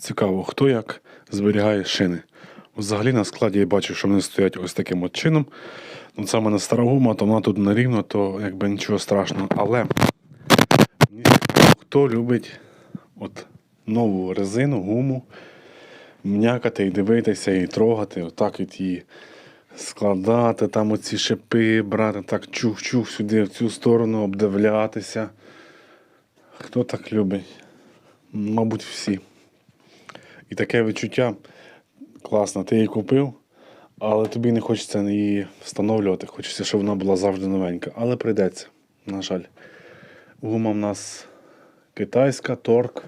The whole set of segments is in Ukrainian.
Цікаво, хто як зберігає шини. Взагалі на складі я бачу, що вони стоять ось таким от чином. Це в мене стара гума, то вона тут не рівно, то якби нічого страшного. Але хто любить от нову резину, гуму, м'якати і дивитися, і трогати, отак от її складати, там оці шипи, брати, так чух-чух сюди, в цю сторону, обдивлятися. Хто так любить? Мабуть, всі. І таке відчуття класно, ти її купив, але тобі не хочеться її встановлювати. Хочеться, щоб вона була завжди новенька. Але прийдеться, на жаль. Гума в нас китайська, торк.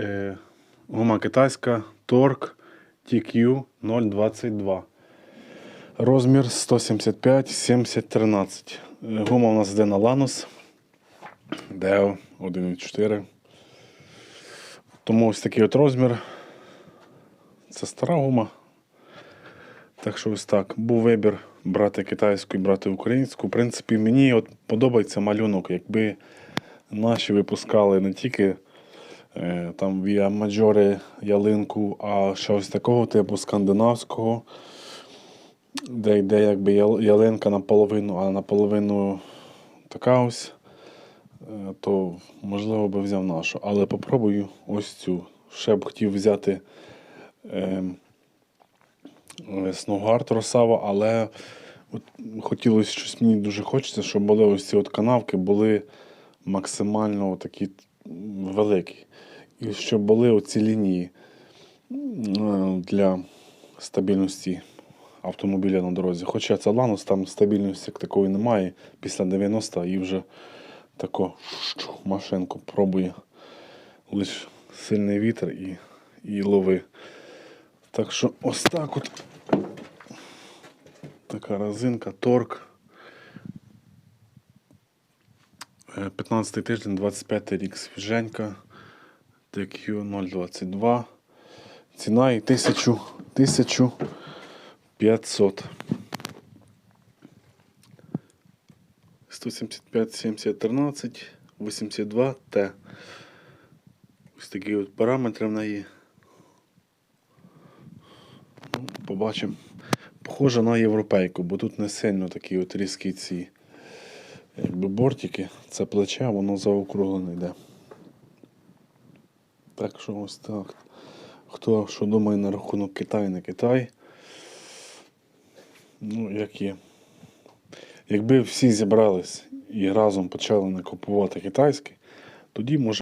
Е, гума китайська, торк TQ 022. Розмір 175 70 13. Е, Гума у нас йде на Ланос. Deo 1.4. Тому ось такий от розмір. Це стара гума. Так що ось так. Був вибір брати китайську і брати українську. В принципі, мені от подобається малюнок. Якби наші випускали не тільки е, там Via Maggiore ялинку, а ще ось такого типу скандинавського, де йде якби ялинка наполовину, а наполовину така ось то можливо би взяв нашу. Але попробую ось цю. Ще б хотів взяти е, е, Сноугард Росава, але от хотілося щось мені дуже хочеться, щоб були ось ці от канавки були максимально такі великі. І щоб були оці лінії е, для стабільності автомобіля на дорозі. Хоча це Ланос, там стабільності як такої немає. Після 90 і вже тако машинку пробує. Лиш сильний вітер і, і лови. Так що ось так от. Така резинка, торк. Е, 15 тиждень, 25 рік свіженька. TQ 022. Ціна і 1000, 1500. 175 70 13 82 Т. Ось такі от параметри в неї. Ну, побачимо. Похоже на європейку, бо тут не сильно такі от різкі ці якби бортики. Це плече, воно заокруглене йде. Так що ось так. Хто що думає на рахунок Китай, не Китай. Ну, як є. Якби всі зібрались і разом почали не купувати китайське, тоді може.